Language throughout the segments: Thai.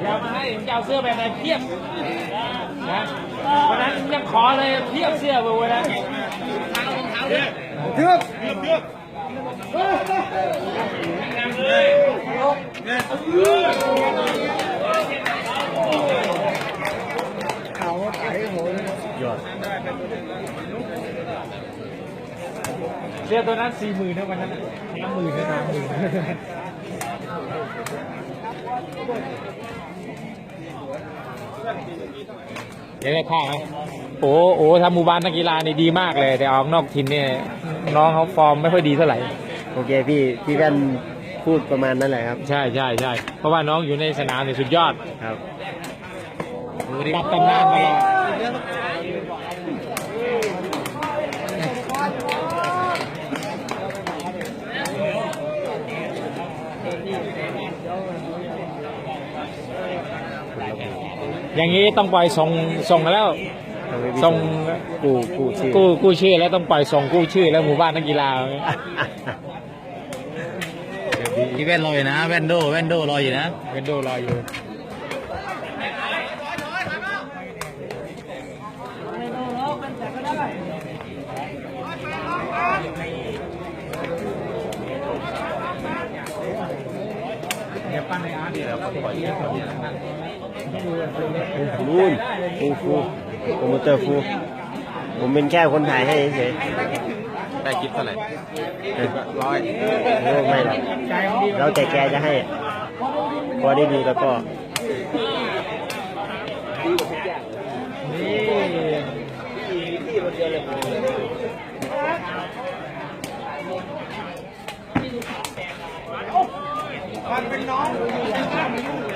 อย่ามาให้จะเอาเสื้อแบบไหนเพียบนะวันนั้นยังขอเลยเพียบเสื้อไปวันนั้นเทือกเสื้อตัวนั้นสี่หมื่นนะวันนั้นน้ำหมื่นนะน้ำหมื่น เดี๋ยวได้ค่าไหมโอ้โอ้ทำหมู่บ้านนักกีฬานี่ดีมากเลย แต่ออกนอกถิ่นเนี่ยน้องเขาฟอร์มไม่ค่อยดีเท่าไหร่ โอเคพี่พี่แว่นพูดประมาณนั้นแหละครับ ใช่ใช่ใช่เพราะว่าน้องอยู่ในสนามเนี่ยสุดยอดครับรับตำนานมาแล้ อย่างนี้ต้องปล่อยส่งส่งแล้วส่งกูกูชื่อกู้กู้ชื่อแล้วต้องปล่อยส่งกู้ชื่อแล้วหมู่บ้านนักกีฬาพี่แว่นรออยู่นะแว่นโดแว่นโดรออยู่นะเวนโดรออยู่นู่นฟูฟูโปรโมเตอ ร์ฟู ผมเป็นแค่คนถ่ายให้เฉยได้คลิปเท่าไหร่ๆร้อยโอ้ไม่หรอกแล้วแต่แกจะให้ พอได้ดูแล้วก็ยิ่ง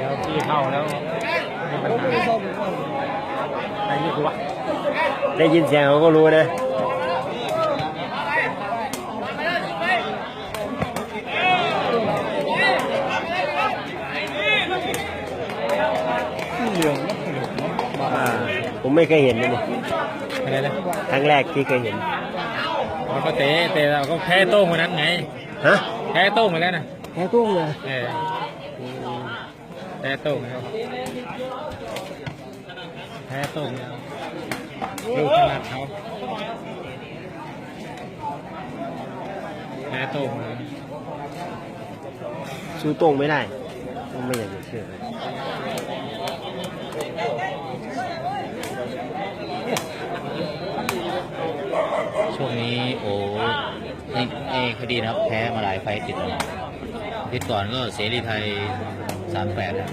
แล้วพี่เข้าแล้วไอ้นี่คือวะได้ยินเสียงเขาก็รู้นะ อ่าผมไม่เคยเห็นเลยนี่อะไรนะครั้งแรกที่เคยเห็น เราก็เตะเตะเราก็แพ้โต้งคนนั้นไง ฮะแพ้โต้งไปแล้วนะแพ้ตุ้งเลยเออแพ้โต้งแล้วแพ้โต้งแล้วลูกขนาดเขาแพ้โต้งแล้วสู้โต้งไม่ได้ผมไม่อยากจะเชื่อเลย ช่วงนี้โอ้นี่เอ้ คดีนะครับแพ้มาหลายไฟต์ติดแล้วทิศก่อนก็เสรีไทย 3-8มแปดนะ